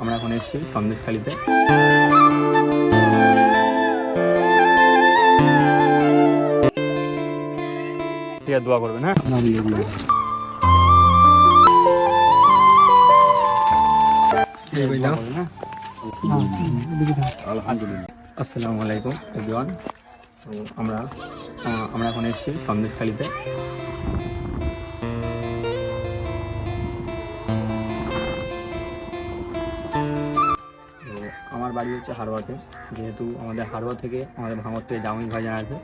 আমরা এখন এসেছি সন্দেশখালিতে। ঠিক আছে দোয়া করবেন হ্যাঁ? হ্যাঁ? আসসালামু আলাইকুম এভরিওয়ান। তো আমরা আমরা এখন এসেছি সন্দেশখালিতে। বাড়ি হচ্ছে হারোয়াতে। যেহেতু আমাদের হারোয়া থেকে আমাদের ভাঙর থেকে জামুই ভাইজান আছে।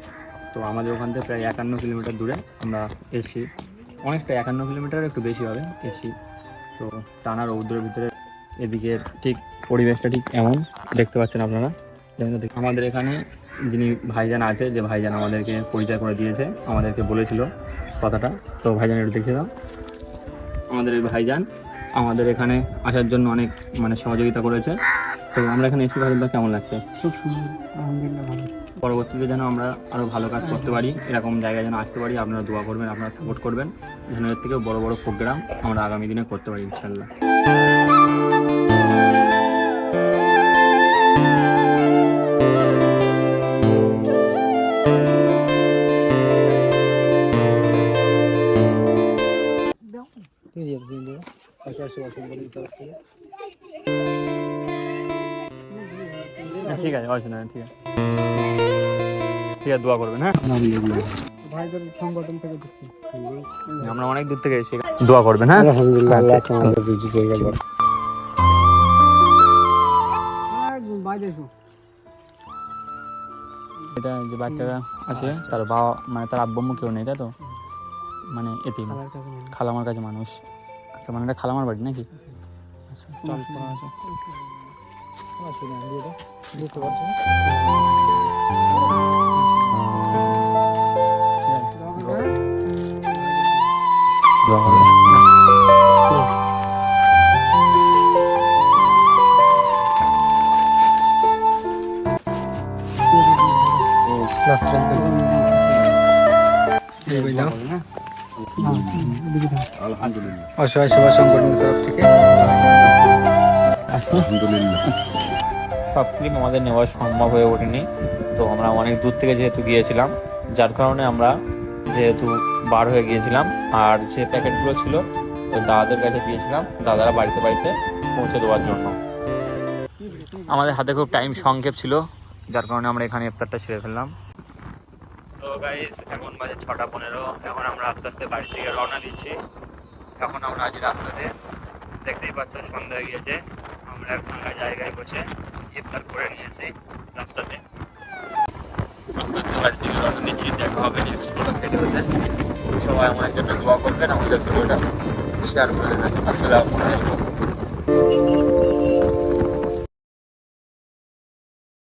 তো আমাদের ওখান থেকে প্রায় একান্ন কিলোমিটার দূরে আমরা এসেছি। অনেকটা একান্ন কিলোমিটার একটু বেশি হবে এসেছি। তো টানা রৌদ্রের ভিতরে এদিকে ঠিক পরিবেশটা ঠিক এমন। দেখতে পাচ্ছেন আপনারা? আমাদের এখানে যিনি ভাইজান আছে, যে ভাইজান আমাদেরকে পরিচয় করে দিয়েছে, আমাদেরকে বলেছিল কথাটা। তো ভাইজান একটু দেখে দাও। আমাদের ভাইজান আমাদের এখানে আসার জন্য অনেক মানে সহযোগিতা করেছে। তো আমরা এখানে এসে ভাইজানটা কেমন লাগছে? খুব সুন্দর আলহামদুলিল্লাহ ভালো। পরবর্তীতে যেন আমরা আরও ভালো কাজ করতে পারি এরকম জায়গায় যেন আসতে পারি আপনারা দোয়া করবেন আপনারা সাপোর্ট করবেন। যেন এর থেকেও বড় বড় প্রোগ্রাম আমরা আগামী দিনে করতে পারি ইনশাল্লাহ আছে দিন ঠিক আছে অসুবিধা নেই, ঠিক আছে। ঠিক আছে দোয়া করবেন হ্যাঁ? ভাইদের সংগঠন থেকে দিচ্ছি। আমরা অনেক দূর থেকে এসেছি দোয়া করবেন হ্যাঁ? এসো এটা যে বাচ্চারা আছে তার বাবা মানে তার আব্বু আম্মু কেউ নেই তাই তো? মানে এতে। খালামার কাছে মানুষ। আচ্ছা মানে এটা খালামার বাড়ি নাকি? আচ্ছা চল পড়া আছে অসুবিধা নেই, দিয়ে দাও। দিতে পারছ না? ঠিক আছে দোয়া করবে? দোয়া করবেন না, সেবা ক্লিপ আমাদের নেওয়া সম্ভব হয়ে ওঠেনি। তো আমরা অনেক দূর থেকে যেহেতু গিয়েছিলাম, যার কারণে আমরা যেহেতু বার হয়ে গিয়েছিলাম, আর যে প্যাকেটগুলো ছিল, ওই দাদাদের কাছে দিয়েছিলাম, দাদারা বাড়িতে বাড়িতে পৌঁছে দেওয়ার জন্য। আমাদের হাতে খুব টাইম সংক্ষেপ ছিল, যার কারণে আমরা এখানে ইফতারটা ছেড়ে ফেললাম। তো গাইস এখন বাজে ছটা পনেরো, এখন আমরা আস্তে আস্তে বাড়ি থেকে রওনা দিচ্ছি। এখন আমরা আজ রাস্তাতে, দেখতেই পাচ্ছ, সন্ধ্যা হয়ে গিয়েছে। আমরা ফাঁকা জায়গায় বসে ইফতার করে নিয়েছি রাস্তাতে। রাস্তাতে বাড়ি থেকে রওনা দিচ্ছি, দেখা হবে নেক্সট কোনো ভিডিওতে সবাই আমার জন্য দোয়া করবেন, আমাদের ভিডিওটা শেয়ার করে দেবেন। আসসালামু